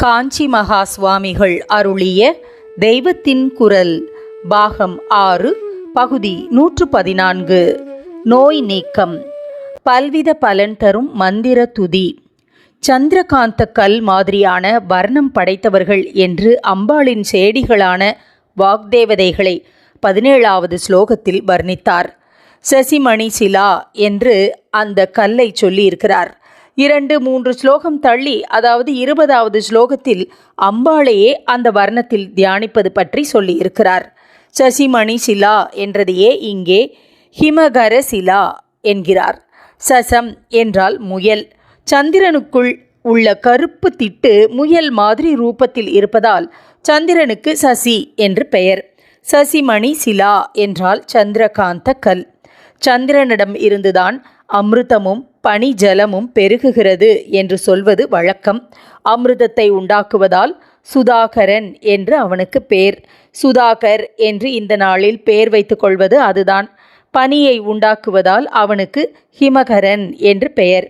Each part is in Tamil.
காஞ்சி மகா சுவாமிகள் அருளிய தெய்வத்தின் குரல் பாகம் ஆறு பகுதி நூற்று பதினான்கு. நோய் நீக்கம். பல்வித பலன் தரும் மந்திர துதி. சந்திரகாந்த கல் மாதிரியான வர்ணம் படைத்தவர்கள் என்று அம்பாளின் சேடிகளான வாக்தேவதைகளை பதினேழாவது ஸ்லோகத்தில் வர்ணித்தார். சசிமணி சிலா என்று அந்த கல்லை சொல்லியிருக்கிறார். இரண்டு மூன்று ஸ்லோகம் தள்ளி அதாவது இருபதாவது ஸ்லோகத்தில் அம்பாளையே அந்த வர்ணத்தில் தியானிப்பது பற்றி சொல்லியிருக்கிறார். சசிமணி சிலா என்றதையே இங்கே ஹிமகர சிலா என்கிறார். சசம் என்றால் முயல். சந்திரனுக்குள் உள்ள கருப்பு திட்டு முயல் மாதிரி ரூபத்தில் இருப்பதால் சந்திரனுக்கு சசி என்று பெயர். சசிமணி சிலா என்றால் சந்திரகாந்த கல். சந்திரனிடம் இருந்துதான் அமிர்தமும் பனி ஜலமும் பெருகுகிறது என்று சொல்வது வழக்கம். அமிர்தத்தை உண்டாக்குவதால் சுதாகரன் என்று அவனுக்கு பேர். சுதாகர் என்று இந்த நாளில் பெயர் வைத்துக் கொள்வது அதுதான். பனியை உண்டாக்குவதால் அவனுக்கு ஹிமகரன் என்று பெயர்.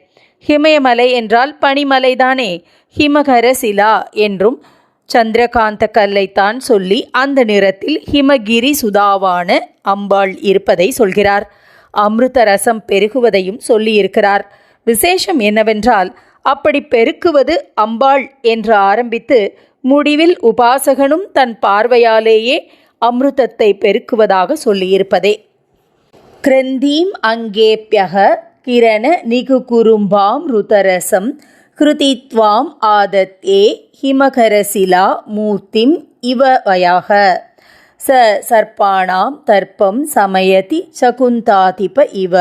ஹிமயமலை என்றால் பனிமலைதானே. ஹிமகர சிலா என்றும் சந்திரகாந்த கல்லைத்தான் சொல்லி அந்த நிறத்தில் ஹிமகிரி சுதாவான அம்பாள் இருப்பதை சொல்கிறார். அமிர்த ரசம் பெருகுவதையும் சொல்லியிருக்கிறார். விசேஷம் என்னவென்றால் அப்படி பெருக்குவது அம்பாள் என்று ஆரம்பித்து முடிவில் உபாசகனும் தன் பார்வையாலேயே அமிர்தத்தை பெருக்குவதாக சொல்லியிருப்பதே. கிரந்தீம் அங்கேப்யக கிரண நிகுகுரும்பாம் ருதரசம் கிருதித்வாம் ஆதத்தே ஹிமகரசிலா மூர்த்திம் இவ வயாக. ச சர்ப்பாணாம் தர்ப்பம் சமயதி சகுந்தாதிப இவ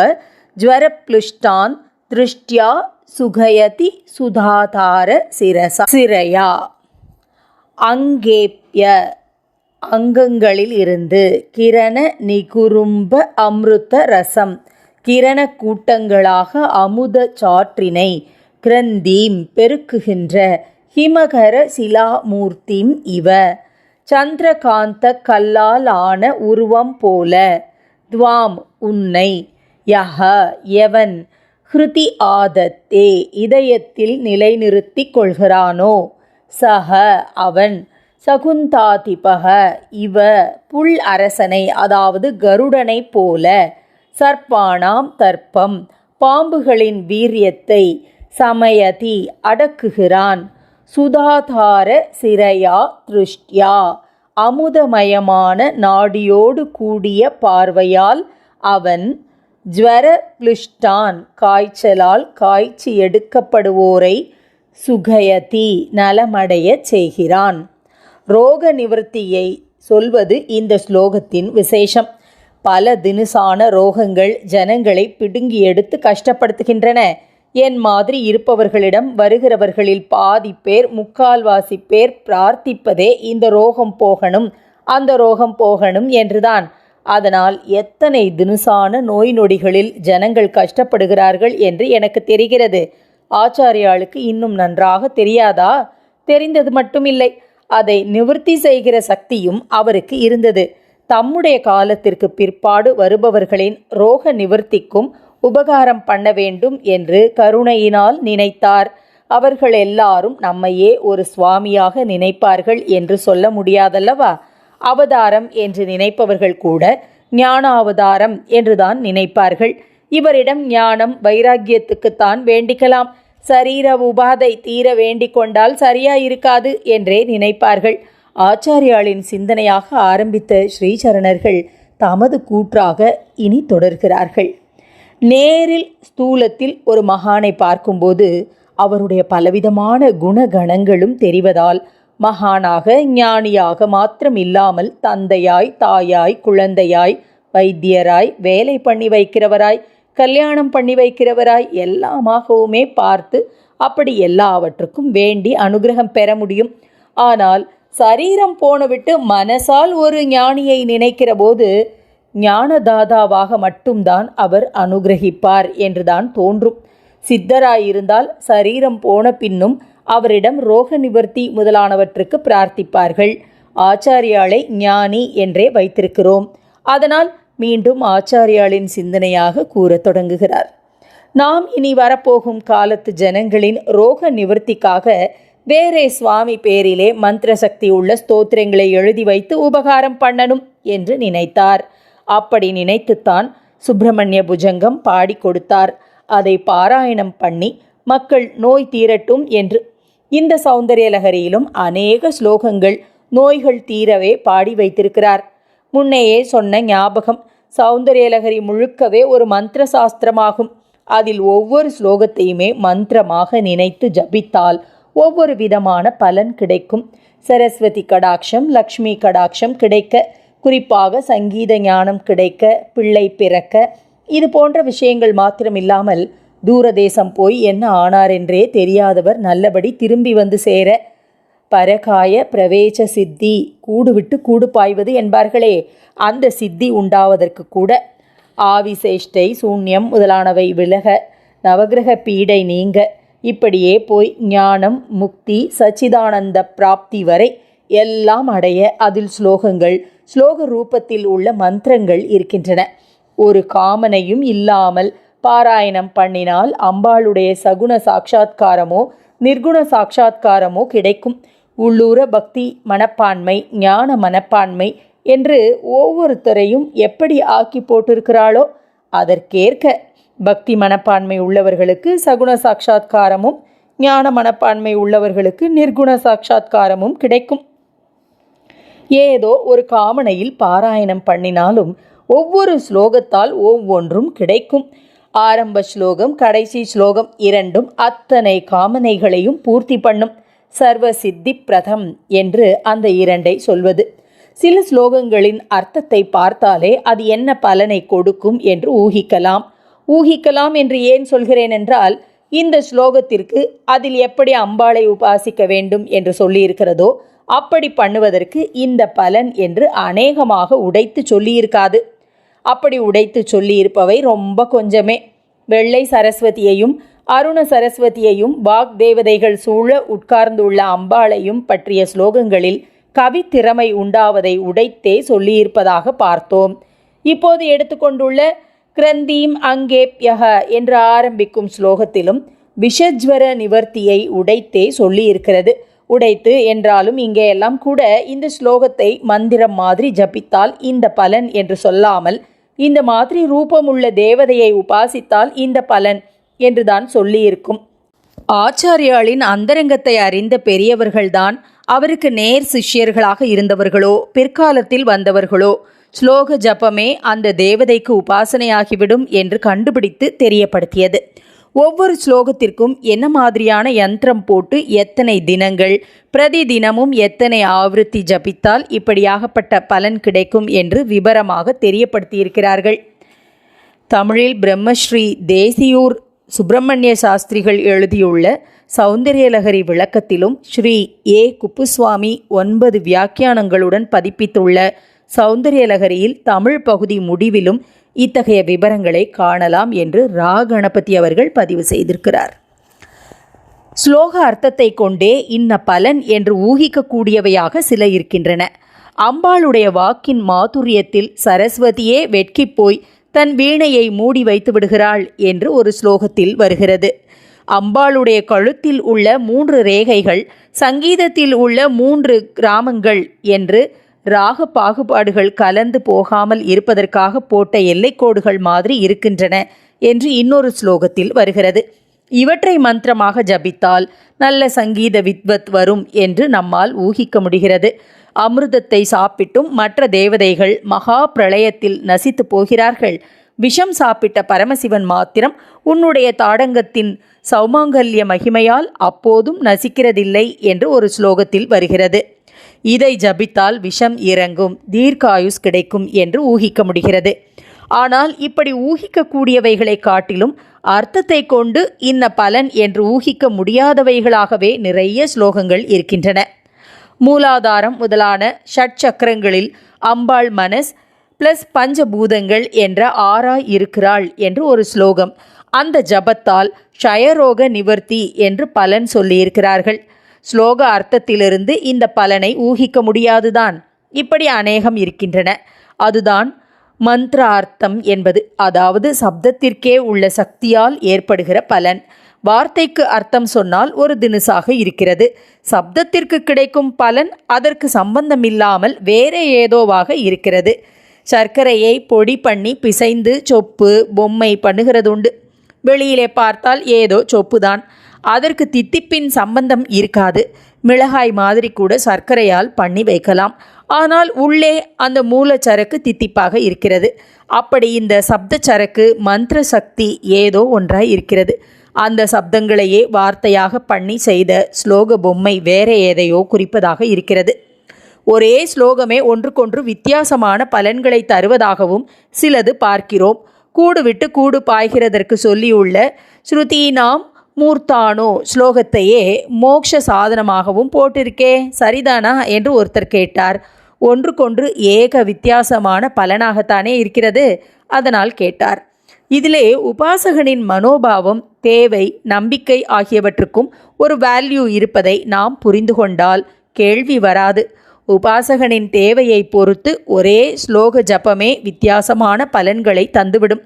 ஜ்வரப்ளுஷ்டான் திருஷ்டியா சுகயதி சுதாதார சிரசா. சிரையா அங்கேப்ய அங்கங்களில் இருந்து கிரண நிகுரும்ப அமிர்த ரசம் கிரண கூட்டங்களாக அமுத சாற்றினை கிரந்தீம் பெருக்குகின்ற ஹிமகர சிலாமூர்த்திம் இவ சந்திரகாந்த கல்லால் ஆன உருவம் போல. துவாம் உன்னை யஹ எவன் ஹிருதி ஆதத்தே இதயத்தில் நிலைநிறுத்திக் கொள்கிறானோ? சக அவன் சகுந்தாதிபக இவ புல் அரசனை அதாவது கருடனைப் போல. சர்ப்பானாம் தர்ப்பம் பாம்புகளின் வீரியத்தை சமயதி அடக்குகிறான். சுதாதார சிரையா திருஷ்டியா. அமுதமயமான நாடியோடு கூடிய பார்வையால் அவன் ஜுவர பிளிஷ்டான் காய்ச்சலால் காய்ச்சி எடுக்கப்படுவோரை சுகயதி நலமடையச் செய்கிறான். ரோக நிவர்த்தியை சொல்வது இந்த ஸ்லோகத்தின் விசேஷம். பல தினுசான ரோகங்கள் ஜனங்களை பிடுங்கி எடுத்து கஷ்டப்படுத்துகின்றன. என் மாதிரி இருப்பவர்களிடம் வருகிறவர்களில் பாதி பேர் முக்கால்வாசி பேர் பிரார்த்திப்பதே இந்த ரோகம் போகணும். அந்த ரோகம் போகணும் என்றுதான். அதனால் எத்தனை தினுசான நோய் நொடிகளில் ஜனங்கள் கஷ்டப்படுகிறார்கள் என்று எனக்கு தெரிகிறது. ஆச்சாரியாளுக்கு இன்னும் நன்றாக தெரியாதா? தெரிந்தது மட்டுமில்லை. அதை நிவர்த்தி செய்கிற சக்தியும் அவருக்கு இருந்தது. தம்முடைய காலத்திற்கு பிற்பாடு வருபவர்களின் ரோக நிவர்த்திக்கும் உபகாரம் பண்ண வேண்டும் என்று கருணையினால் நினைத்தார். அவர்கள் எல்லாரும் நம்மையே ஒரு சுவாமியாக நினைப்பார்கள் என்று சொல்ல முடியாதல்லவா? அவதாரம் என்று நினைப்பவர்கள் கூட ஞான அவதாரம் என்றுதான் நினைப்பார்கள். இவரிடம் ஞானம் வைராக்கியத்துக்குத்தான் வேண்டிக்கலாம். சரீர உபாதை தீர வேண்டிக் கொண்டால் இருக்காது என்றே நினைப்பார்கள். ஆச்சாரியாளின் சிந்தனையாக ஆரம்பித்த ஸ்ரீசரணர்கள் தமது கூற்றாக இனி தொடர்கிறார்கள். நேரில் ஸ்தூலத்தில் ஒரு மகானை பார்க்கும்போது அவருடைய பலவிதமான குணகணங்களும் தெரிவதால் மகானாக ஞானியாக மாத்திரம் இல்லாமல் தந்தையாய் தாயாய் குழந்தையாய் வைத்தியராய் வேலை பண்ணி வைக்கிறவராய் கல்யாணம் பண்ணி வைக்கிறவராய் எல்லாமாகவுமே பார்த்து அப்படி எல்லாவற்றுக்கும் வேண்டி அனுகிரகம் பெற முடியும். ஆனால் சரீரம் போனவிட்டு மனசால் ஒரு ஞானியை நினைக்கிற போது ஞானதாதாவாக மட்டும்தான் அவர் அனுகிரகிப்பார் என்றுதான் தோன்றும். சித்தராயிருந்தால் சரீரம் போன பின்னும் அவரிடம் ரோக நிவர்த்தி முதலானவற்றுக்கு பிரார்த்திப்பார்கள். ஆச்சாரியாளை ஞானி என்றே வைத்திருக்கிறோம். அதனால் மீண்டும் ஆச்சாரியாளின் சிந்தனையாக கூறத் தொடங்குகிறார். நாம் இனி வரப்போகும் காலத்து ஜனங்களின் ரோக நிவர்த்திக்காக வேறே சுவாமி பேரிலே மந்திர சக்தி உள்ள ஸ்தோத்திரங்களை எழுதி வைத்து உபகாரம் பண்ணணும் என்று நினைத்தார். அப்படி நினைத்துத்தான் சுப்பிரமணிய புஜங்கம் பாடி கொடுத்தார். அதை பாராயணம் பண்ணி மக்கள் நோய் தீரட்டும் என்று. இந்த சௌந்தரிய லகரியிலும் அநேக ஸ்லோகங்கள் நோய்கள் தீரவே பாடி வைத்திருக்கிறார். முன்னையே சொன்ன ஞாபகம் சௌந்தரியலகரி முழுக்கவே ஒரு மந்திர சாஸ்திரமாகும் அதில் ஒவ்வொரு ஸ்லோகத்தையுமே மந்திரமாக நினைத்து ஜபித்தால் ஒவ்வொரு விதமான பலன் கிடைக்கும். சரஸ்வதி கடாட்சம் லக்ஷ்மி கடாட்சம் கிடைக்க குறிப்பாக சங்கீத ஞானம் கிடைக்க பிள்ளை பிறக்க இது போன்ற விஷயங்கள் மாத்திரமில்லாமல் தூரதேசம் போய் என்ன ஆனார் என்றே தெரியாதவர் நல்லபடி திரும்பி வந்து சேர பரகாய பிரவேச சித்தி கூடுவிட்டு கூடு பாய்வது என்பார்களே. அந்த சித்தி உண்டாவதற்கு கூட ஆவிசேஷ்டை சூன்யம் முதலானவை விலக நவகிரக பீடை நீங்க. இப்படியே போய் ஞானம் முக்தி சச்சிதானந்த பிராப்தி வரை எல்லாம் அடைய அதில் ஸ்லோகங்கள் ஸ்லோக ரூபத்தில் உள்ள மந்திரங்கள் இருக்கின்றன. ஒரு காமனையும் இல்லாமல் பாராயணம் பண்ணினால் அம்பாளுடைய சகுண சாட்சா்காரமோ நிர்குண சாட்சா்காரமோ கிடைக்கும். உள்ளூர பக்தி மனப்பான்மை ஞான மனப்பான்மை என்று ஒவ்வொருத்தரையும் எப்படி ஆக்கி போட்டிருக்கிறாளோ அதற்கேற்க பக்தி மனப்பான்மை உள்ளவர்களுக்கு சகுண சாட்சா்காரமும் ஞான மனப்பான்மை உள்ளவர்களுக்கு நிர்குண சாட்சா்காரமும் கிடைக்கும். ஏதோ ஒரு காமனையில் பாராயணம் பண்ணினாலும் ஒவ்வொரு ஸ்லோகத்தால் ஒவ்வொன்றும் கிடைக்கும். ஆரம்ப ஸ்லோகம் கடைசி ஸ்லோகம் இரண்டும் அத்தனை காமனைகளையும் பூர்த்தி பண்ணும். சர்வ சித்தி பிரதம் என்று அந்த இரண்டை சொல்வது. சில ஸ்லோகங்களின் அர்த்தத்தை பார்த்தாலே அது என்ன பலனை கொடுக்கும் என்று ஊகிக்கலாம். ஊகிக்கலாம் என்று ஏன் சொல்கிறேன் என்றால் இந்த ஸ்லோகத்திற்கு அதில் எப்படி அம்பாளை உபாசிக்க வேண்டும் என்று சொல்லியிருக்கிறதோ அப்படி பண்ணுவதற்கு இந்த பலன் என்று அநேகமாக உடைத்து சொல்லியிருக்காது. அப்படி உடைத்து சொல்லியிருப்பவை ரொம்ப கொஞ்சமே. வெள்ளை சரஸ்வதியையும் அருண சரஸ்வதியையும் வாக் தேவதைகள் சூழ உட்கார்ந்துள்ள அம்பாளையும் பற்றிய ஸ்லோகங்களில் கவித்திறமை உண்டாவதை உடைத்தே சொல்லியிருப்பதாக பார்த்தோம். இப்போது எடுத்துக்கொண்டுள்ள கிரந்தீம் அங்கேப்யக என்று ஆரம்பிக்கும் ஸ்லோகத்திலும் விஷஜ்வர நிவர்த்தியை உடைத்தே சொல்லியிருக்கிறது. உடைத்து என்றாலும் இங்கே எல்லாம் கூட இந்த ஸ்லோகத்தை மந்திரம் மாதிரி ஜபித்தால் இந்த பலன் என்று சொல்லாமல் இந்த மாதிரி ரூபமுள்ள தேவதையை உபாசித்தால் இந்த பலன் என்றுதான் சொல்லியிருக்கும். ஆச்சாரியாளின் அந்தரங்கத்தை அறிந்த பெரியவர்கள்தான் அவருக்கு நேர் சிஷ்யர்களாக இருந்தவர்களோ பிற்காலத்தில் வந்தவர்களோ ஸ்லோக ஜபமே அந்த தேவதைக்கு உபாசனையாகிவிடும் என்று கண்டுபிடித்து தெரியப்படுத்தியது. ஒவ்வொரு ஸ்லோகத்திற்கும் என்ன மாதிரியான யந்திரம் போட்டு எத்தனை தினங்கள் பிரதி தினமும் எத்தனை ஆவருத்தி ஜபித்தால் இப்படியாகப்பட்ட பலன் கிடைக்கும் என்று விபரமாக தெரியப்படுத்தியிருக்கிறார்கள். தமிழில் பிரம்மஸ்ரீ தேசியூர் சுப்பிரமணிய சாஸ்திரிகள் எழுதியுள்ள சௌந்தரியலகரி விளக்கத்திலும் ஸ்ரீ ஏ. குப்புசுவாமி ஒன்பது வியாக்கியானங்களுடன் பதிப்பித்துள்ள சௌந்தரியலகரியில் தமிழ் பகுதி முடிவிலும் இத்தகைய விவரங்களை காணலாம் என்று ரா கணபதி அவர்கள் பதிவு செய்திருக்கிறார். ஸ்லோக அர்த்தத்தை கொண்டே இன்ன பலன் என்று ஊகிக்கக்கூடியவையாக சில இருக்கின்றன. அம்பாளுடைய வாக்கின் மாதுரியத்தில் சரஸ்வதியே வெட்கி போய் தன் வீணையை மூடி வைத்து விடுகிறாள் என்று ஒரு ஸ்லோகத்தில் வருகிறது. அம்பாளுடைய கழுத்தில் உள்ள மூன்று ரேகைகள் சங்கீதத்தில் உள்ள மூன்று கிராமங்கள் என்று ராக பாகுபாடுகள் கலந்து போகாமல் இருப்பதற்காக போட்ட எல்லைக்கோடுகள் மாதிரி இருக்கின்றன என்று இன்னொரு ஸ்லோகத்தில் வருகிறது. இவற்றை மந்திரமாக ஜபித்தால் நல்ல சங்கீத வித்வத் வரும் என்று நம்மால் ஊகிக்க முடிகிறது. அமிர்தத்தை சாப்பிட்டும் மற்ற தேவதைகள் மகா பிரளயத்தில் நசித்து போகிறார்கள். விஷம் சாப்பிட்ட பரமசிவன் மாத்திரம் உன்னுடைய தாடங்கத்தின் சௌமாங்கல்ய மகிமையால் அப்போதும் நசிக்கிறதில்லை என்று ஒரு ஸ்லோகத்தில் வருகிறது. இதை ஜபித்தால் விஷம் இறங்கும் தீர்க்காயுஸ் கிடைக்கும் என்று ஊகிக்க முடிகிறது. ஆனால் இப்படி ஊகிக்கக்கூடியவைகளை காட்டிலும் அர்த்தத்தை கொண்டு இன்ன பலன் என்று ஊகிக்க முடியாதவைகளாகவே நிறைய ஸ்லோகங்கள் இருக்கின்றன. மூலாதாரம் முதலான ஷட் சக்கரங்களில் அம்பாள் மனஸ் பிளஸ் பஞ்சபூதங்கள் என்ற ஆறாய் இருக்கிறாள் என்று ஒரு ஸ்லோகம். அந்த ஜபத்தால் க்ஷயரோக நிவர்த்தி என்று பலன் சொல்லியிருக்கிறார்கள். ஸ்லோக அர்த்தத்திலிருந்து இந்த பலனை ஊகிக்க முடியாதுதான். இப்படி அநேகம் இருக்கின்றன. அதுதான் மந்திர அர்த்தம் என்பது. அதாவது சப்தத்திற்கே உள்ள சக்தியால் ஏற்படுகிற பலன். வார்த்தைக்கு அர்த்தம் சொன்னால் ஒரு தினுசாக இருக்கிறது. சப்தத்திற்கு கிடைக்கும் பலன் அதற்கு சம்பந்தமில்லாமல் வேறே ஏதோவாக இருக்கிறது. சர்க்கரையை பொடி பண்ணி பிசைந்து சொப்பு பொம்மை பண்ணுகிறதுண்டு. வெளியிலே பார்த்தால் ஏதோ சொப்புதான். அதற்கு தித்திப்பின் சம்பந்தம் இருக்காது. மிளகாய் மாதிரி கூட சர்க்கரையால் பண்ணி வைக்கலாம். ஆனால் உள்ளே அந்த மூலச்சரக்கு தித்திப்பாக இருக்கிறது. அப்படி இந்த சப்த சரக்கு மந்திர சக்தி ஏதோ ஒன்றாய் இருக்கிறது. அந்த சப்தங்களையே வார்த்தையாக பண்ணி செய்த ஸ்லோக பொம்மை வேற எதையோ குறிப்பதாக இருக்கிறது. ஒரே ஸ்லோகமே ஒன்றுக்கொன்று வித்தியாசமான பலன்களை தருவதாகவும் சிலது பார்க்கிறோம். கூடு விட்டு கூடு பாய்கிறதற்கு சொல்லியுள்ள ஸ்ருதீனாம் மூர்த்தானோ ஸ்லோகத்தையே மோக்ஷ சாதனமாகவும் போட்டிருக்கே சரிதானா? என்று ஒருத்தர் கேட்டார். ஒன்றுக்கொன்று ஏக வித்தியாசமான பலனாகத்தானே இருக்கிறது? அதனால் கேட்டார். இதிலே உபாசகனின் மனோபாவம் தேவை நம்பிக்கை ஆகியவற்றுக்கும் ஒரு வேல்யூ இருப்பதை நாம் புரிந்து கொண்டால் கேள்வி வராது. உபாசகனின் தேவையை பொறுத்து ஒரே ஸ்லோக ஜபமே வித்தியாசமான பலன்களை தந்துவிடும்.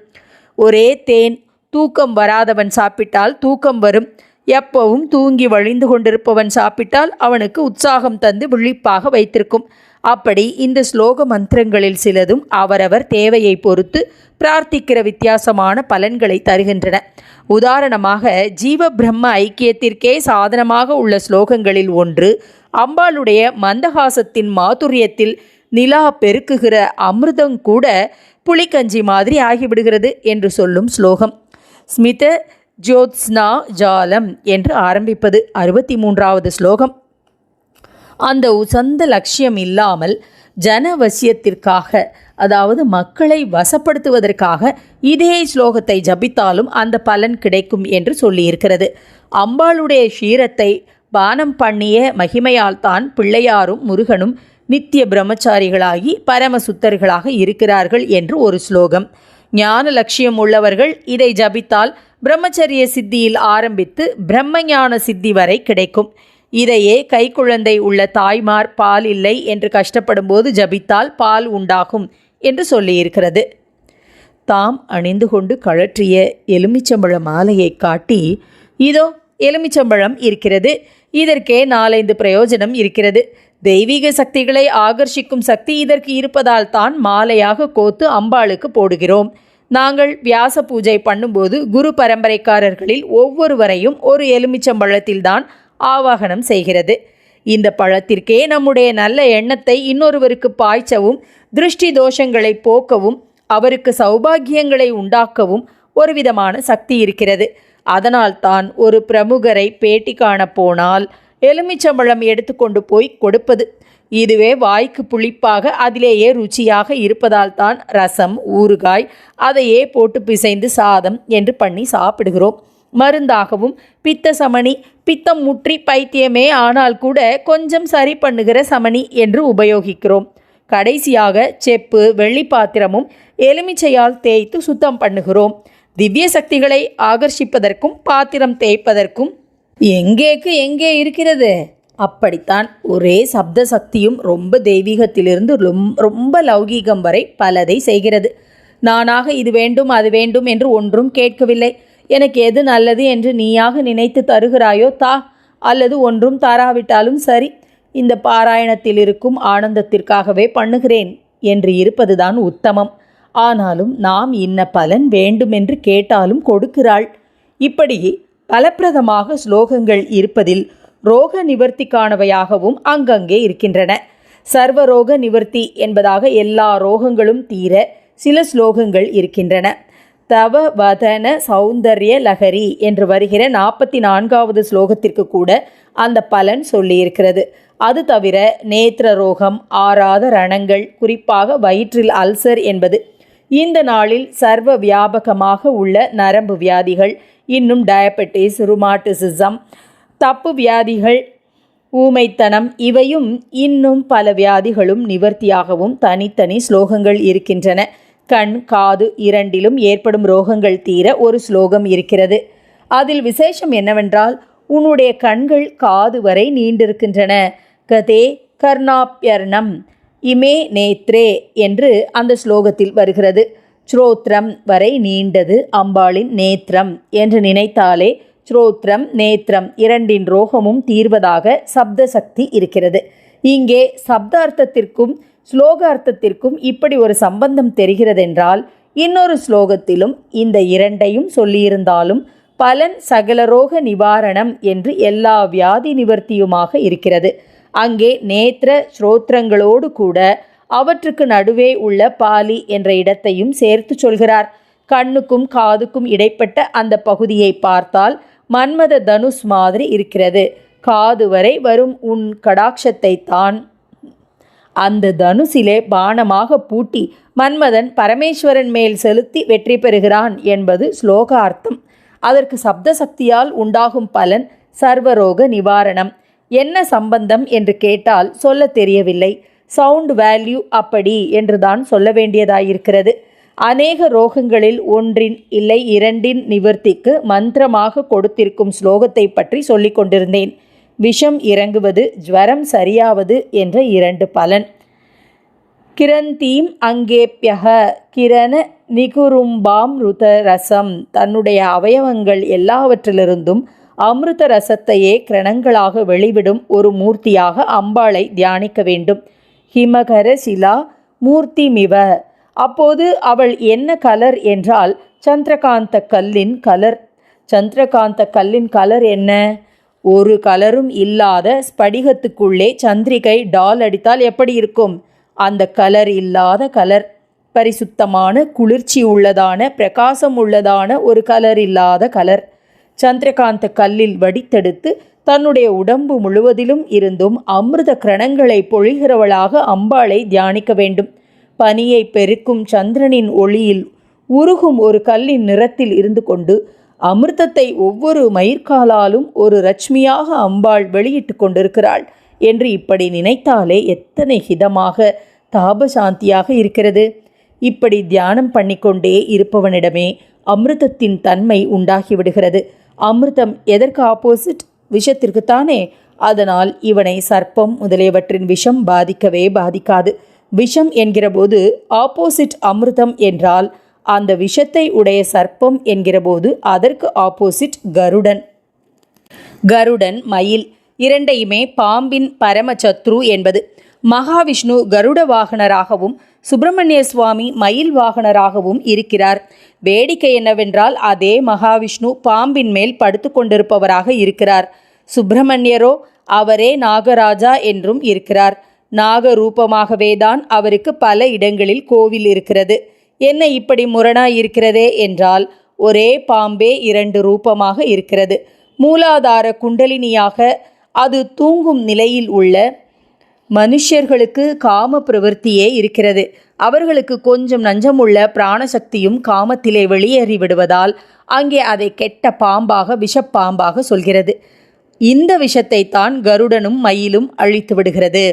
ஒரே தேன் தூக்கம் வராதவன் சாப்பிட்டால் தூக்கம் வரும். எப்பவும் தூங்கி வழிந்து கொண்டிருப்பவன் சாப்பிட்டால் அவனுக்கு உற்சாகம் தந்து விழிப்பாக வைத்திருக்கும். அப்படி இந்த ஸ்லோக மந்திரங்களில் சிலதும் அவரவர் தேவையை பொறுத்து பிரார்த்திக்கிற வித்தியாசமான பலன்களை தருகின்றன. உதாரணமாக ஜீவ பிரம்ம ஐக்கியத்திற்கே சாதனமாக உள்ள ஸ்லோகங்களில் ஒன்று அம்பாளுடைய மந்தகாசத்தின் மாதுரியத்தில் நிலா பெருக்குகிற அமிர்தம் கூட புளிக்கஞ்சி மாதிரி ஆகிவிடுகிறது என்று சொல்லும் ஸ்லோகம். ஸ்மித ஜோத்ஸ்னா ஜாலம் என்று ஆரம்பிப்பது அறுபத்தி மூன்றாவது ஸ்லோகம். அந்த உசந்த லட்சியம் இல்லாமல் ஜனவசியத்திற்காக அதாவது மக்களை வசப்படுத்துவதற்காக இதே ஸ்லோகத்தை ஜபித்தாலும் அந்த பலன் கிடைக்கும் என்று சொல்லியிருக்கிறது. அம்பாளுடைய ஷீரத்தை பானம் பண்ணிய மகிமையால் தான் பிள்ளையாரும் முருகனும் நித்திய பிரம்மச்சாரிகளாகி பரமசுத்தர்களாக இருக்கிறார்கள் என்று ஒரு ஸ்லோகம். ஞான லட்சியம் உள்ளவர்கள் இதை ஜபித்தால் பிரம்மச்சரிய சித்தியில் ஆரம்பித்து பிரம்மஞான சித்தி வரை கிடைக்கும். இதையே கைக்குழந்தை உள்ள தாய்மார் பால் இல்லை என்று கஷ்டப்படும் போது ஜபித்தால் பால் உண்டாகும் என்று சொல்லியிருக்கிறது. தாம் அணிந்து கொண்டு கழற்றிய எலுமிச்சம்பழ மாலையை காட்டி இதோ எலுமிச்சம்பழம் இருக்கிறது. இதற்கே நாலைந்து பிரயோஜனம் இருக்கிறது. தெய்வீக சக்திகளை ஆகர்ஷிக்கும் சக்தி இதற்கு இருப்பதால் தான் மாலையாக கோத்து அம்பாளுக்கு போடுகிறோம். நாங்கள் வியாச பூஜை பண்ணும்போது குரு பரம்பரைக்காரர்களில் ஒவ்வொருவரையும் ஒரு எலுமிச்சம்பழத்தில்தான் ஆவாகனம் செய்கிறது. இந்த பழத்திற்கே நம்முடைய நல்ல எண்ணத்தை இன்னொருவருக்கு பாய்ச்சவும் திருஷ்டி தோஷங்களை போக்கவும் அவருக்கு சௌபாகியங்களை உண்டாக்கவும் ஒரு விதமான சக்தி இருக்கிறது. அதனால் தான் ஒரு பிரமுகரை பேட்டி காண போனால் எலுமிச்சம்பழம் எடுத்துக்கொண்டு போய் கொடுப்பது. இதுவே வாய்க்கு புளிப்பாக அதிலேயே ருச்சியாக இருப்பதால் தான் ரசம் ஊறுகாய் அதையே போட்டு பிசைந்து சாதம் என்று பண்ணி சாப்பிடுகிறோம். மருந்தாகவும் பித்த சமணி பித்தம் முற்றி பைத்தியமே ஆனால் கூட கொஞ்சம் சரி பண்ணுகிற சமணி என்று உபயோகிக்கிறோம். கடைசியாக செப்பு வெள்ளி பாத்திரமும் எலுமிச்சையால் தேய்த்து சுத்தம் பண்ணுகிறோம். திவ்ய சக்திகளை ஆகர்ஷிப்பதற்கும் பாத்திரம் தேய்ப்பதற்கும் எங்கேக்கு எங்கே இருக்கிறது? அப்படித்தான் ஒரே சப்த சக்தியும் ரொம்ப தெய்வீகத்திலிருந்து ரொம்- ரொம்ப லௌகீகம் வரை பலதை செய்கிறது. நானாக இது வேண்டும் அது வேண்டும் என்று ஒன்றும் கேட்கவில்லை. எனக்கு எது நல்லது என்று நீயாக நினைத்து தருகிறாயோ தா அல்லது ஒன்றும் தாராவிட்டாலும் சரி இந்த பாராயணத்தில் இருக்கும் ஆனந்தத்திற்காகவே பண்ணுகிறேன் என்று இருப்பதுதான் உத்தமம். ஆனாலும் நாம் இன்ன பலன் வேண்டுமென்று கேட்டாலும் கொடுக்கிறாள். இப்படி பலப்பிரதமாக ஸ்லோகங்கள் இருப்பதில் ரோக நிவர்த்திக்கானவையாகவும் அங்கங்கே இருக்கின்றன. சர்வரோக நிவர்த்தி என்பதாக எல்லா ரோகங்களும் தீர சில ஸ்லோகங்கள் இருக்கின்றன. தவ வதன சௌந்தர்ய லகரி என்று வருகிற நாற்பத்தி நான்காவது ஸ்லோகத்திற்கு கூட அந்த பலன் சொல்லியிருக்கிறது. அது தவிர நேத்திர ரோகம் ஆறாத ரணங்கள் குறிப்பாக வயிற்றில் அல்சர் என்பது இந்த நாளில் சர்வ வியாபகமாக உள்ள நரம்பு வியாதிகள் இன்னும் டயபெட்டிஸ் ருமாட்டிசிசம் தப்பு வியாதிகள் ஊமைத்தனம் இவையும் இன்னும் பல வியாதிகளும் நிவர்த்தியாகவும் தனித்தனி ஸ்லோகங்கள் இருக்கின்றன. கண் காது இரண்டிலும் ஏற்படும் ரோகங்கள் தீர ஒரு ஸ்லோகம் இருக்கிறது. அதில் விசேஷம் என்னவென்றால் உன்னுடைய கண்கள் காது வரை நீண்டிருக்கின்றன. கதே கர்ணாப்யர்ணம் இமே நேத்ரே என்று அந்த ஸ்லோகத்தில் வருகிறது. ஸ்ரோத்ரம் வரை நீண்டது அம்பாளின் நேத்திரம் என்று நினைத்தாலே ஸ்ரோத்ரம் நேத்திரம் இரண்டின் ரோகமும் தீர்வதாக சப்த சக்தி இருக்கிறது. இங்கே சப்தார்த்தத்திற்கும் ஸ்லோகார்த்தத்திற்கும் இப்படி ஒரு சம்பந்தம் தெரிகிறதென்றால் இன்னொரு ஸ்லோகத்திலும் இந்த இரண்டையும் சொல்லியிருந்தாலும் பலன் சகலரோக நிவாரணம் என்று எல்லா வியாதி நிவர்த்தியுமாக இருக்கிறது. அங்கே நேத்திர ஸ்ரோத்திரங்களோடு கூட அவற்றுக்கு நடுவே உள்ள பாலி என்ற இடத்தையும் சேர்த்து சொல்கிறார். கண்ணுக்கும் காதுக்கும் இடைப்பட்ட அந்த பகுதியை பார்த்தால் மன்மத தனுஷ் மாதிரி இருக்கிறது. காது வரை வரும் உன் கடாட்சத்தை தான். அந்த தனுசிலே பானமாக பூட்டி மன்மதன் பரமேஸ்வரன் மேல் செலுத்தி வெற்றி பெறுகிறான் என்பது ஸ்லோகார்த்தம். அதற்கு சப்த சக்தியால் உண்டாகும் பலன் சர்வரோக நிவாரணம். என்ன சம்பந்தம் என்று கேட்டால் சொல்ல தெரியவில்லை. சவுண்ட் வேல்யூ அப்படி என்றுதான் சொல்ல வேண்டியதாயிருக்கிறது. அநேக ரோகங்களில் ஒன்றின் இல்லை இரண்டின் நிவர்த்திக்கு மந்திரமாக கொடுத்திருக்கும் ஸ்லோகத்தை பற்றி சொல்லிக் கொண்டிருந்தேன். விஷம் இறங்குவது ஜுவரம் சரியாவது என்ற இரண்டு பலன். கிரந்தீம் அங்கேப்பியக கிரண நிகுரும்பாம் ருத ரசம் தன்னுடைய அவயவங்கள் எல்லாவற்றிலிருந்தும் அமிர்த ரசத்தையே கிரணங்களாக வெளிவிடும் ஒரு மூர்த்தியாக அம்பாளை தியானிக்க வேண்டும். ஹிமகர சிலா மூர்த்திமிவ. அப்போது அவள் என்ன கலர் என்றால் சந்திரகாந்த கல்லின் கலர். சந்திரகாந்த கல்லின் கலர் என்ன? ஒரு கலரும் இல்லாத ஸ்படிகத்துக்குள்ளே சந்திரிகை டால் அடித்தால் எப்படி இருக்கும்? அந்த கலர் இல்லாத கலர். பரிசுத்தமான குளிர்ச்சி உள்ளதான பிரகாசம் உள்ளதான ஒரு கலர் இல்லாத கலர். சந்திரகாந்த கல்லில் வடித்தெடுத்து தன்னுடைய உடம்பு முழுவதிலும் இருந்தும் அமிர்த கிரணங்களை பொழிகிறவளாக அம்பாளை தியானிக்க வேண்டும். பனியை பெருக்கும் சந்திரனின் ஒளியில் உருகும் ஒரு கல்லின் நிறத்தில் இருந்து கொண்டு அமிர்தத்தை ஒவ்வொரு மயிர்காலாலும் ஒரு ரட்சுமியாக அம்பாள் வெளியிட்டு கொண்டிருக்கிறாள் என்று இப்படி நினைத்தாலே எத்தனை ஹிதமாக தாபசாந்தியாக இருக்கிறது. இப்படி தியானம் பண்ணிக்கொண்டே இருப்பவனிடமே அமிர்தத்தின் தன்மை உண்டாகிவிடுகிறது. அமிர்தம் எதற்கு ஆப்போசிட் விஷத்திற்குத்தானே. அதனால் இவனை சர்ப்பம் முதலியவற்றின் விஷம் பாதிக்கவே பாதிக்காது. விஷம் என்கிறபோது ஆப்போசிட் அமிர்தம் என்றால் அந்த விஷத்தை உடைய சர்ப்பம் என்கிறபோது அதற்கு ஆப்போசிட் கருடன். கருடன் மயில். இரண்டையுமே பாம்பின் பரமசத்ரு என்பது. மகாவிஷ்ணு கருட வாகனராகவும் சுப்பிரமணிய சுவாமி மயில் வாகனராகவும் இருக்கிறார். வேடிக்கை என்னவென்றால் அதே மகாவிஷ்ணு பாம்பின் மேல் படுத்து கொண்டிருப்பவராக இருக்கிறார். சுப்பிரமணியரோ அவரே நாகராஜா என்றும் இருக்கிறார். நாகரூபமாகவே தான் அவருக்கு பல இடங்களில் கோவில் இருக்கிறது. என்ன இப்படி முரணாய் இருக்கிறதே என்றால் ஒரே பாம்பே இரண்டு ரூபமாக இருக்கிறது. மூலாதார குண்டலினியாக அது தூங்கும் நிலையில் உள்ள மனுஷர்களுக்கு காம பிரவൃத்தியே இருக்கிறது. அவர்களுக்கு கொஞ்சம் நஞ்சமுள்ள பிராணசக்தியும் காமத்திலே வெளியேறி விடுவதால் அங்கே அதை கெட்ட பாம்பாக விஷப்பாம்பாக சொல்கிறது. இந்த விஷத்தை தான் கருடனும் மயிலும் அழித்து விடுகிறது.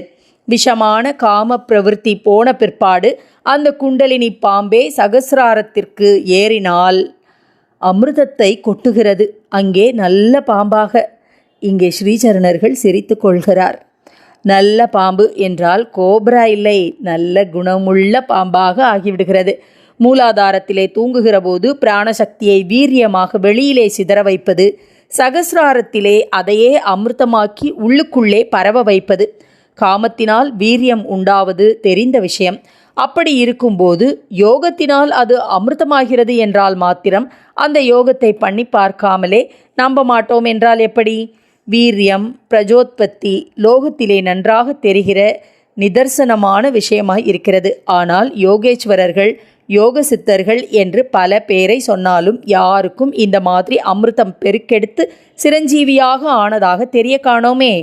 விஷமான காம பிரவೃத்தி போன பிற்பாடு அந்த குண்டலினி பாம்பே சகசிராரத்திற்கு ஏறினால் அமிர்தத்தை கொட்டுகிறது. அங்கே நல்ல பாம்பாக இங்கே ஸ்ரீசரணர்கள் சிரித்து கொள்கிறார். நல்ல பாம்பு என்றால் கோப்ரா இல்லை. நல்ல குணமுள்ள பாம்பாக ஆகிவிடுகிறது. மூலாதாரத்திலே தூங்குகிற போது பிராணசக்தியை வீரியமாக வெளியிலே சிதற வைப்பது சகசிராரத்திலே அதையே அமிர்தமாக்கி உள்ளுக்குள்ளே பரவ வைப்பது காமத்தினால் வீரியம் உண்டாவது தெரிந்த விஷயம். அப்படி இருக்கும்போது யோகத்தினால் அது அமிர்தமாகிறது என்றால் மாத்திரம் அந்த யோகத்தை பண்ணி பார்க்காமலே நம்ப மாட்டோம் என்றால் எப்படி? வீரியம் பிரஜோத்பத்தி லோகத்திலே நன்றாக தெரிகிற நிதர்சனமான விஷயமாய் இருக்கிறது. ஆனால் யோகேஸ்வரர்கள் யோக சித்தர்கள் என்று பல பேரை சொன்னாலும் யாருக்கும் இந்த மாதிரி அமிர்தம் பெருக்கெடுத்து சிரஞ்சீவியாக ஆனதாக தெரிய காணோமே.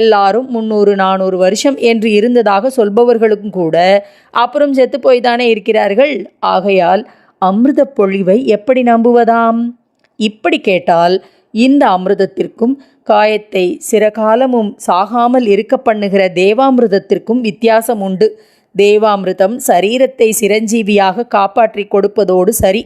எல்லாரும் முந்நூறு நானூறு வருஷம் என்று இருந்ததாக சொல்பவர்களுக்கும் கூட அப்புறம் செத்து இருக்கிறார்கள். ஆகையால் அமிர்த பொழிவை எப்படி நம்புவதாம்? இப்படி கேட்டால் இந்த அமிர்தத்திற்கும் காயத்தை சிறகாலமும் சாகாமல் இருக்க பண்ணுகிற தேவாமிர்தத்திற்கும் வித்தியாசம் உண்டு. தேவாமிர்தம் சரீரத்தை சிரஞ்சீவியாக காப்பாற்றி கொடுப்பதோடு சரி.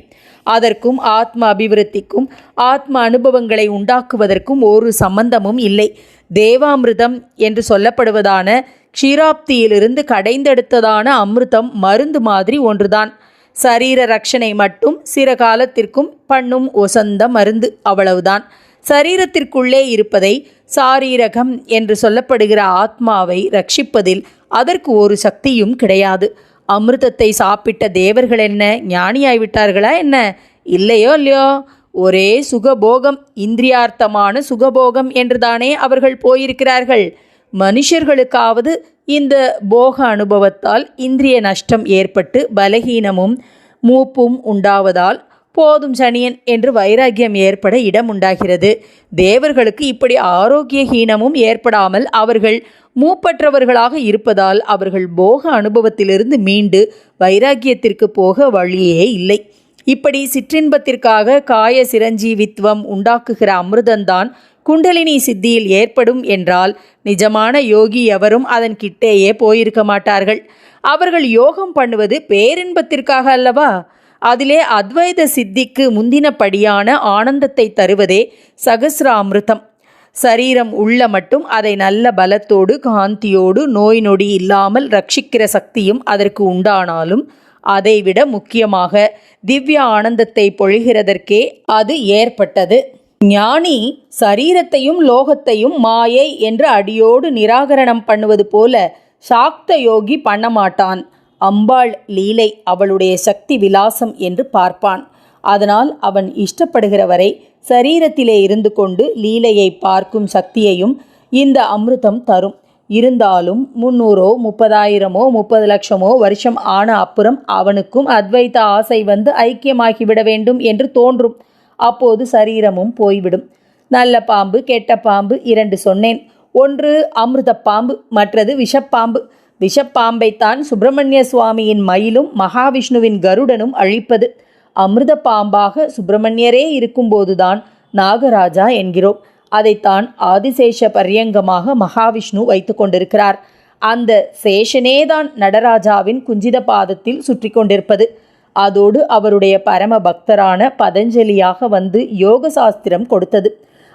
அதற்கும் ஆத்ம அபிவிருத்திக்கும் ஆத்ம அனுபவங்களை உண்டாக்குவதற்கும் ஒரு சம்பந்தமும் இல்லை. தேவாமிர்தம் என்று சொல்லப்படுவதான க்ஷீராப்தியிலிருந்து கடைந்தெடுத்ததான அமிர்தம் மருந்து மாதிரி ஒன்றுதான். சரீர ரட்சணை மட்டும் சிற காலத்திற்கும் பண்ணும் ஒசந்த மருந்து அவ்வளவுதான். சரீரத்திற்குள்ளே இருப்பதை சாரீரகம் என்று சொல்லப்படுகிற ஆத்மாவை ரட்சிப்பதில் அதற்கு ஒரு சக்தியும் கிடையாது. அமிர்தத்தை சாப்பிட்ட தேவர்கள் என்ன? ஞானியாய்விட்டார்களா என்ன? இல்லையோ இல்லையோ. ஒரே சுகபோகம் இந்திரியார்த்தமான சுகபோகம் என்றுதானே அவர்கள் போயிருக்கிறார்கள். மனுஷர்களுக்காவது இந்த போக அனுபவத்தால் இந்திரிய நஷ்டம் ஏற்பட்டு பலகீனமும் மூப்பும் உண்டாவதால் போதும் சனியன் என்று வைராக்கியம் ஏற்பட இடம் உண்டாகிறது தேவர்களுக்கு இப்படி ஆரோக்கியஹீனமும் ஏற்படாமல் அவர்கள் மூப்பற்றவர்களாக இருப்பதால் அவர்கள் போக அனுபவத்திலிருந்து மீண்டு வைராக்கியத்திற்கு போக வழியே இல்லை. இப்படி சிற்றின்பத்திற்காக காய சிரஞ்சீவித்துவம் உண்டாக்குகிற அமிர்தந்தான் குண்டலினி சித்தியில் ஏற்படும் என்றால் நிஜமான யோகி எவரும் அதன் கிட்டேயே போயிருக்க மாட்டார்கள். அவர்கள் யோகம் பண்ணுவது பேரின்பத்திற்காக அல்லவா? அதிலே அத்வைத சித்திக்கு முந்தினபடியான ஆனந்தத்தை தருவதே சகசிர அமிர்தம் சரீரம் உள்ள மட்டும் அதை நல்ல பலத்தோடு காந்தியோடு நோய் நொடி இல்லாமல் ரட்சிக்கிற சக்தியும் அதற்கு உண்டானாலும் அதைவிட முக்கியமாக திவ்ய ஆனந்தத்தை பொழிகிறதற்கே அது ஏற்பட்டது. ஞானி சரீரத்தையும் லோகத்தையும் மாயை என்று அடியோடு நிராகரணம் பண்ணுவது போல சாக்த யோகி பண்ண மாட்டான். அம்பாள் லீலை அவளுடைய சக்தி விலாசம் என்று பார்ப்பான். அதனால் அவன் இஷ்டப்படுகிறவரை சரீரத்திலே இருந்து கொண்டு லீலையை பார்க்கும் சக்தியையும் இந்த அமிர்தம் தரும். இருந்தாலும் முன்னூறோ முப்பதாயிரமோ முப்பது லட்சமோ வருஷம் ஆன அப்புறம் அவனுக்கும் அத்வைத ஆசை வந்து ஐக்கியமாகிவிட வேண்டும் என்று தோன்றும். அப்போது சரீரமும் போய்விடும். நல்ல பாம்பு கெட்ட பாம்பு இரண்டு சொன்னேன். ஒன்று அமிர்த பாம்பு மற்றது விஷப்பாம்பு. விஷப்பாம்பைத்தான் சுப்பிரமணிய சுவாமியின் மயிலும் மகாவிஷ்ணுவின் கருடனும் அழிப்பது. அமிர்த பாம்பாக சுப்பிரமணியரே இருக்கும்போதுதான் நாகராஜா என்கிறோம். அதைத்தான் ஆதிசேஷ பர்யங்கமாக மகாவிஷ்ணு வைத்து கொண்டிருக்கிறார். அந்த சேஷனேதான் நடராஜாவின் குஞ்சித பாதத்தில் சுற்றி கொண்டிருப்பது. அதோடு அவருடைய பரம பக்தரான பதஞ்சலியாக வந்து யோக சாஸ்திரம் கொடுத்தது.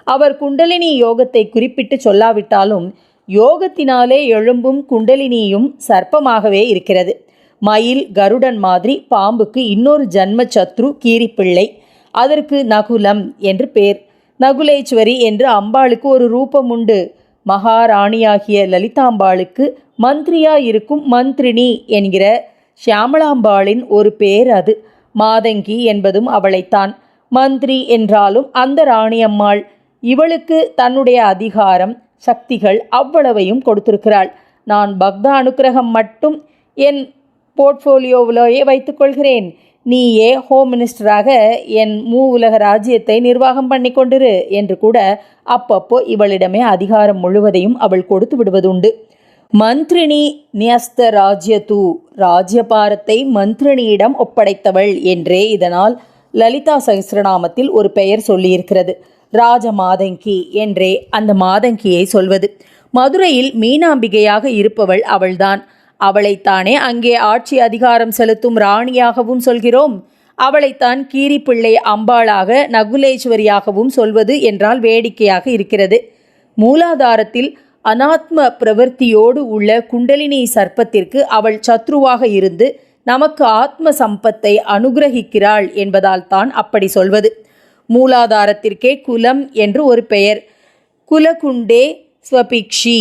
அவர் குண்டலினி யோகத்தை குறிப்பிட்டு சொல்லாவிட்டாலும் யோகத்தினாலே எழும்பும் குண்டலினியும் சர்ப்பமாகவே இருக்கிறது. மயில் கருடன் மாதிரி பாம்புக்கு இன்னொரு ஜன்ம சத்ரு கீரிப்பிள்ளை. அதற்கு நகுலம் என்று பேர். நகுலேஸ்வரி என்று அம்பாளுக்கு ஒரு ரூபம் உண்டு. மகாராணியாகிய லலிதாம்பாளுக்கு மந்திரியா இருக்கும் மந்திரினி என்கிற ஷியாமளாம்பாளின் ஒரு பேர் அது. மாதங்கி என்பதும் அவளைத்தான். மந்திரி என்றாலும் அந்த ராணியம்மாள். இவளுக்கு தன்னுடைய அதிகாரம் சக்திகள் அவ்வளவையும் கொடுத்திருக்கிறாள். நான் பக்த அனுக்கிரகம் மட்டும் என் போர்ட்ஃபோலியோவிலேயே வைத்துக்கொள்கிறேன் நீயே ஹோம் மினிஸ்டராக என் மூ உலக ராஜ்யத்தை நிர்வாகம் பண்ணி கொண்டிரு என்று கூட அப்பப்போ இவளிடமே அதிகாரம் முழுவதையும் அவள் கொடுத்து விடுவதுண்டு. மந்திரினி நியஸ்த ராஜ்யது ராஜ்யபாரத்தை மந்திரினியிடம் ஒப்படைத்தவள் என்றே இதனால் லலிதா சகசிரநாமத்தில் ஒரு பெயர் சொல்லியிருக்கிறது. ராஜ மாதங்கி என்றே அந்த மாதங்கியை சொல்வது. மதுரையில் மீனாம்பிகையாக இருப்பவள் அவள்தான். அவளைத்தானே அங்கே ஆட்சி அதிகாரம் செலுத்தும் ராணியாகவும் சொல்கிறோம். அவளைத்தான் கீரிப்பிள்ளை அம்பாளாக நகுலேஸ்வரியாகவும் சொல்வது என்றால் வேடிக்கையாக இருக்கிறது. மூலாதாரத்தில் அனாத்ம பிரவர்த்தியோடு உள்ள குண்டலினி சர்ப்பத்திற்கு அவள் சத்ருவாக இருந்து நமக்கு ஆத்ம சம்பத்தை அனுகிரகிக்கிறாள் என்பதால் தான் அப்படி சொல்வது. மூலாதாரத்திற்கே குலம் என்று ஒரு பெயர். குலகுண்டே ஸ்வபிக்ஷி.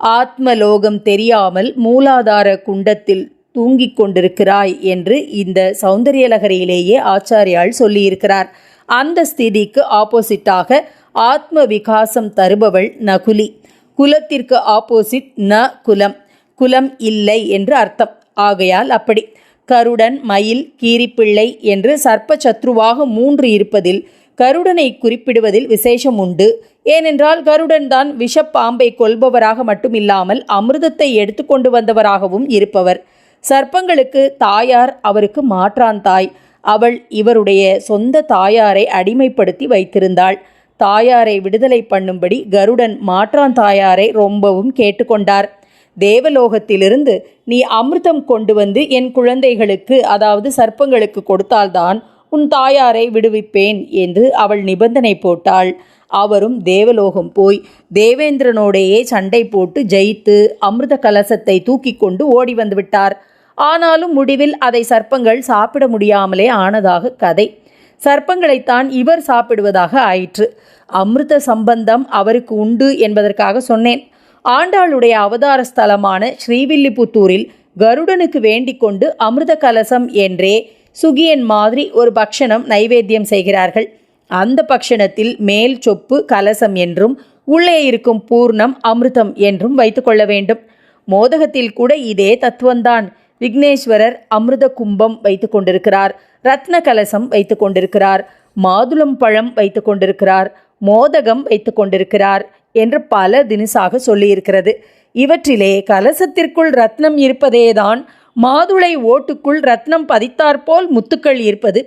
ஆத்மலோகம் தெரியாமல் மூலாதார குண்டத்தில் தூங்கிக் கொண்டிருக்கிறாய் என்று இந்த சௌந்தரியலகரியிலேயே ஆச்சாரியால் சொல்லியிருக்கிறார். அந்த ஸ்திதிக்கு ஆப்போசிட்டாக ஆத்ம விகாசம் தருபவள் நகுலி. குலத்திற்கு ஆப்போசிட் ந குலம். குலம் இல்லை என்று அர்த்தம். ஆகையால் அப்படி. கருடன் மயில் கீரிப்பிள்ளை என்று சர்ப்ப சத்ருவாக மூன்று இருப்பதில் கருடனை குறிப்பிடுவதில் விசேஷம் உண்டு. ஏனென்றால் கருடன் தான் விஷப்பாம்பை கொல்பவராக மட்டுமில்லாமல் அமிர்தத்தை எடுத்துக்கொண்டு வந்தவராகவும் இருப்பவர். சர்ப்பங்களுக்கு தாயார் அவருக்கு மாற்றான் தாய். அவள் இவருடைய சொந்த தாயாரை அடிமைப்படுத்தி வைத்திருந்தாள். தாயாரை விடுதலை பண்ணும்படி கருடன் மாற்றான் தாயாரை ரொம்பவும் கேட்டுக்கொண்டார் தேவலோகத்திலிருந்து நீ அமிர்தம் கொண்டு வந்து என் குழந்தைகளுக்கு அதாவது சர்ப்பங்களுக்கு கொடுத்தால்தான் உன் தாயாரை விடுவிப்பேன் என்று அவள் நிபந்தனை போட்டாள். அவரும் தேவலோகம் போய் தேவேந்திரனோடையே சண்டை போட்டு ஜெயித்து அமிர்த கலசத்தை தூக்கி கொண்டு ஓடி வந்துவிட்டார் ஆனாலும் முடிவில் அதை சர்ப்பங்கள் சாப்பிட முடியாமலே ஆனதாக கதை. சர்ப்பங்களைத்தான் இவர் சாப்பிடுவதாக ஆயிற்று. அமிர்த சம்பந்தம் அவருக்கு உண்டு என்பதற்காக சொன்னேன். ஆண்டாளுடைய அவதார ஸ்தலமான ஸ்ரீவில்லிபுத்தூரில் கருடனுக்கு வேண்டிக் கொண்டு அமிர்த கலசம் என்றே சுகியன் மாதிரி ஒரு பக்ஷணம் நைவேத்தியம் செய்கிறார்கள். அந்த பக்ஷணத்தில் மேல் சொப்பு கலசம் என்றும் உள்ளே இருக்கும் பூர்ணம் அமிர்தம் என்றும் வைத்துக்கொள்ள வேண்டும். மோதகத்தில் கூட இதே தத்துவந்தான் விக்னேஸ்வரர் அமிர்த கும்பம் வைத்து கொண்டிருக்கிறார். ரத்ன கலசம் வைத்து கொண்டிருக்கிறார். மாதுளம் பழம் வைத்து கொண்டிருக்கிறார். மோதகம் வைத்து கொண்டிருக்கிறார் என்று பல தினுசாக சொல்லியிருக்கிறது. இவற்றிலே கலசத்திற்குள் ரத்னம் இருப்பதேதான் மாதுளை ஓட்டுக்குள் ரத்னம் பதித்தாற்போல் முத்துக்கள் இருப்பது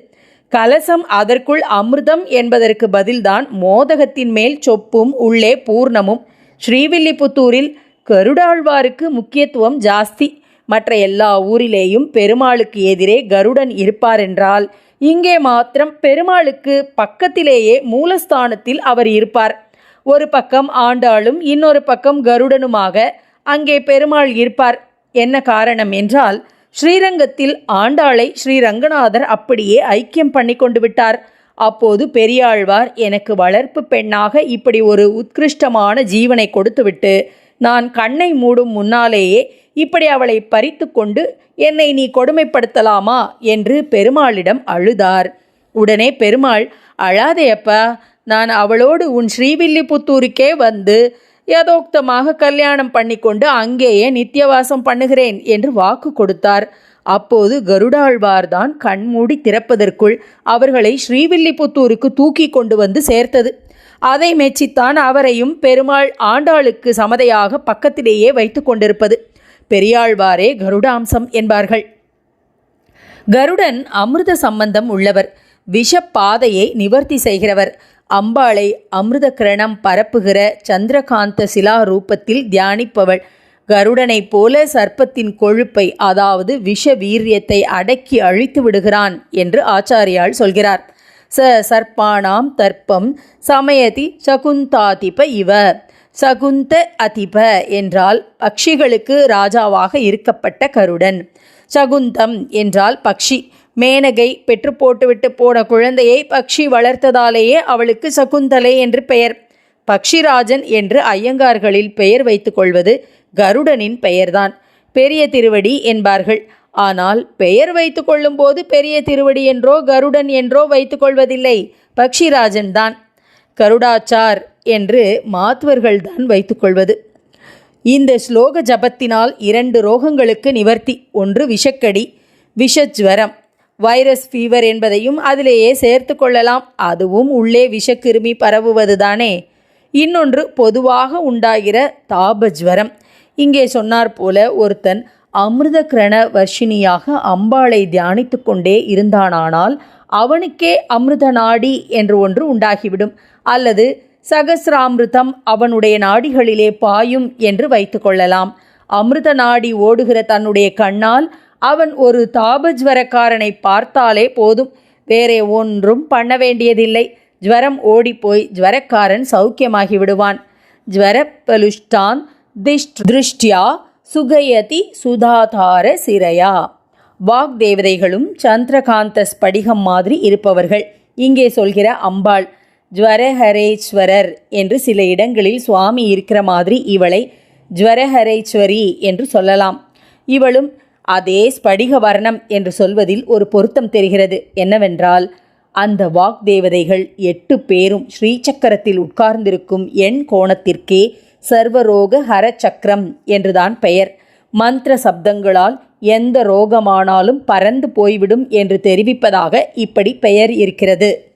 கலசம் அதற்குள் அமிர்தம் என்பதற்கு பதில்தான் மோதகத்தின் மேல் சொப்பும் உள்ளே பூர்ணமும். ஸ்ரீவில்லிபுத்தூரில் கருடாழ்வாருக்கு முக்கியத்துவம் ஜாஸ்தி. மற்ற எல்லா ஊரிலேயும் பெருமாளுக்கு எதிரே கருடன் இருப்பாரென்றால் இங்கே மாத்திரம் பெருமாளுக்கு பக்கத்திலேயே மூலஸ்தானத்தில் அவர் இருப்பார். ஒரு பக்கம் ஆண்டாளும் இன்னொரு பக்கம் கருடனுமாக அங்கே பெருமாள் இருப்பார். என்ன காரணம் என்றால் ஸ்ரீரங்கத்தில் ஆண்டாளை ஸ்ரீரங்கநாதர் அப்படியே ஐக்கியம் பண்ணி கொண்டு விட்டார். அப்போது பெரியாழ்வார் எனக்கு வளர்ப்பு பெண்ணாக இப்படி ஒரு உத்கிருஷ்டமான ஜீவனை கொடுத்துவிட்டு நான் கண்ணை மூடும் முன்னாலேயே இப்படி அவளை பறித்து கொண்டு என்னை நீ கொடுமைப்படுத்தலாமா? என்று பெருமாளிடம் அழுதார். உடனே பெருமாள் அழாதேயப்பா நான் அவளோடு உன் ஸ்ரீவில்லிபுத்தூருக்கே வந்து யதோக்தமாக கல்யாணம் பண்ணிக்கொண்டு அங்கேயே நித்தியவாசம் பண்ணுகிறேன் என்று வாக்கு கொடுத்தார். அப்போது கருடாழ்வார்தான் கண்மூடி திறப்பதற்குள் அவர்களை ஸ்ரீவில்லிபுத்தூருக்கு தூக்கி கொண்டு வந்து சேர்த்தது. அதை மெச்சித்தான் அவரையும் பெருமாள் ஆண்டாளுக்கு சமதையாக பக்கத்திலேயே வைத்து கொண்டிருப்பது. பெரியாழ்வாரே கருடாம்சம் என்பார்கள். கருடன் அமிர்த சம்பந்தம் உள்ளவர். விஷப்பாதையை நிவர்த்தி செய்கிறவர். அம்பாளை அமிர்த கிரணம் பரப்புகிற சந்திரகாந்த சிலா ரூபத்தில் தியானிப்பவள். கருடனைப் போல சர்ப்பத்தின் கொழுப்பை அதாவது விஷ வீரியத்தை அடக்கி அழித்து விடுகிறான் என்று ஆச்சாரியால் சொல்கிறார். ச சர்ப்பானாம் தர்ப்பம் சமயதி சகுந்தாதிப இவ. சகுந்த அதிப என்றால் பக்ஷிகளுக்கு ராஜாவாக இருக்கப்பட்ட கருடன். சகுந்தம் என்றால் பக்ஷி. மேனகை பெற்று போட்டுவிட்டு போன குழந்தையை பக்ஷி வளர்த்ததாலேயே அவளுக்கு சகுந்தலை என்று பெயர். பக்ஷிராஜன் என்று ஐயங்கார்களில் பெயர் வைத்துக்கொள்வது கருடனின் பெயர்தான். பெரிய திருவடி என்பார்கள். ஆனால் பெயர் வைத்து கொள்ளும்போது பெரிய திருவடி என்றோ கருடன் என்றோ வைத்துக்கொள்வதில்லை பக்ஷிராஜன் தான். கருடாச்சார் என்று மாத்துவர்கள் தான் வைத்துக்கொள்வது இந்த ஸ்லோக ஜபத்தினால் இரண்டு ரோகங்களுக்கு நிவர்த்தி. ஒன்று விஷக்கடி விஷஜ்வரம். வைரஸ் ஃபீவர் என்பதையும் அதிலேயே சேர்த்து கொள்ளலாம். அதுவும் உள்ளே விஷக்கிருமி பரவுவதுதானே. இன்னொன்று பொதுவாக உண்டாகிற தாபஜ்வரம். இங்கே சொன்னார் போல ஒருத்தன் அமிர்த கிரண வர்ஷினியாக அம்பாளை தியானித்து கொண்டே இருந்தானானால் அவனுக்கே அமிர்த நாடி என்று ஒன்று உண்டாகிவிடும். அல்லது சகசிராமிருதம் அவனுடைய நாடிகளிலே பாயும் என்று வைத்துக்கொள்ளலாம் அமிர்த நாடி ஓடுகிற தன்னுடைய கண்ணால் அவன் ஒரு தாபஜ்வரக்காரனை பார்த்தாலே போதும். வேறே ஒன்றும் பண்ண வேண்டியதில்லை. ஜுவரம் ஓடிப்போய் ஜுவரக்காரன் சௌக்கியமாகி விடுவான். ஜுவரப்பலுஷ்டான் திஷ்ட் திருஷ்டியா சுகயதி சுதாதார சிரையா. வாக்தேவதைகளும் சந்திரகாந்த ஸ்படிகம் மாதிரி இருப்பவர்கள். இங்கே சொல்கிற அம்பாள் ஜுவரஹரேஸ்வரர் என்று சில இடங்களில் சுவாமி இருக்கிற மாதிரி இவளை ஜுவரஹரேஸ்வரி என்று சொல்லலாம். இவளும் அதே ஸ்படிக வர்ணம் என்று சொல்வதில் ஒரு பொருத்தம் தெரிகிறது. என்னவென்றால் அந்த வாக்தேவதைகள் எட்டு பேரும் ஸ்ரீசக்கரத்தில் உட்கார்ந்திருக்கும் எண் கோணத்திற்கே சர்வரோக ஹர சக்கரம் என்றுதான் பெயர். மந்திர சப்தங்களால் எந்த ரோகமானாலும் பறந்து போய்விடும் என்று தெரிவிப்பதாக இப்படி பெயர் இருக்கிறது.